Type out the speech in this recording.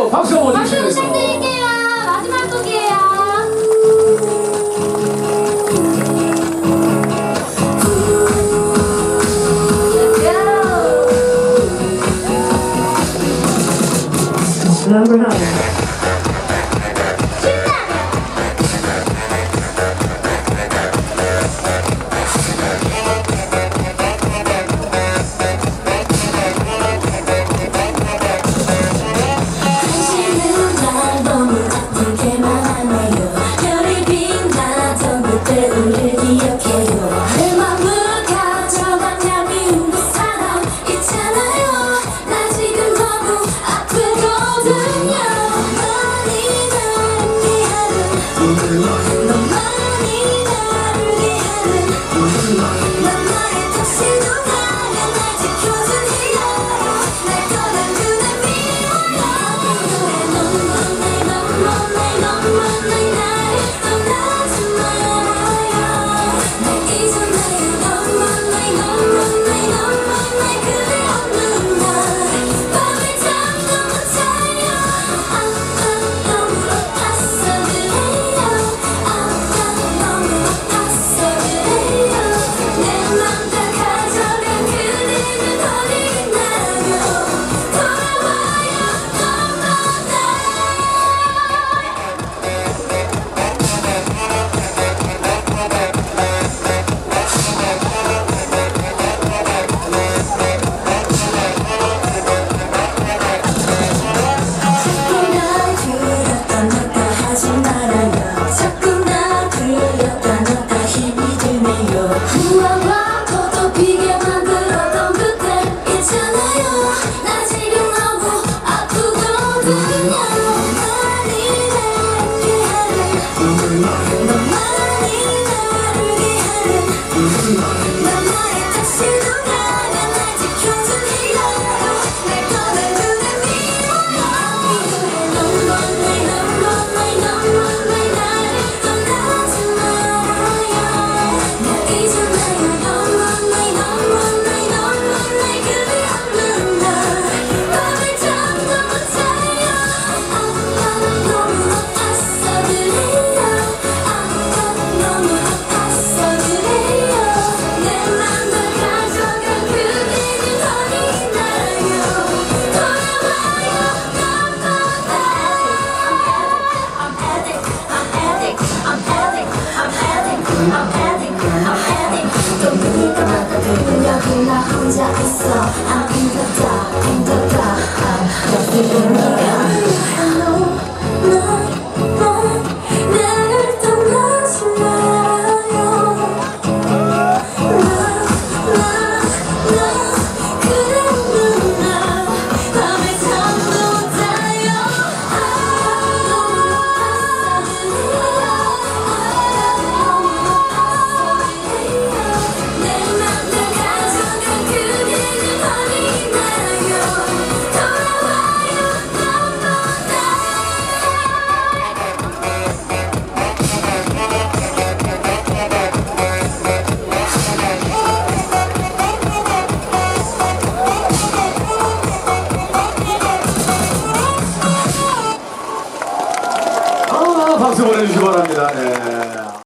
주세요. 박수 한번 박수 주시면서. 부탁드릴게요. 마지막 곡이에요. Let's go. 너 혼자 있어 I'm in the dark, in the dark I'm the figure 감사합니다. 네.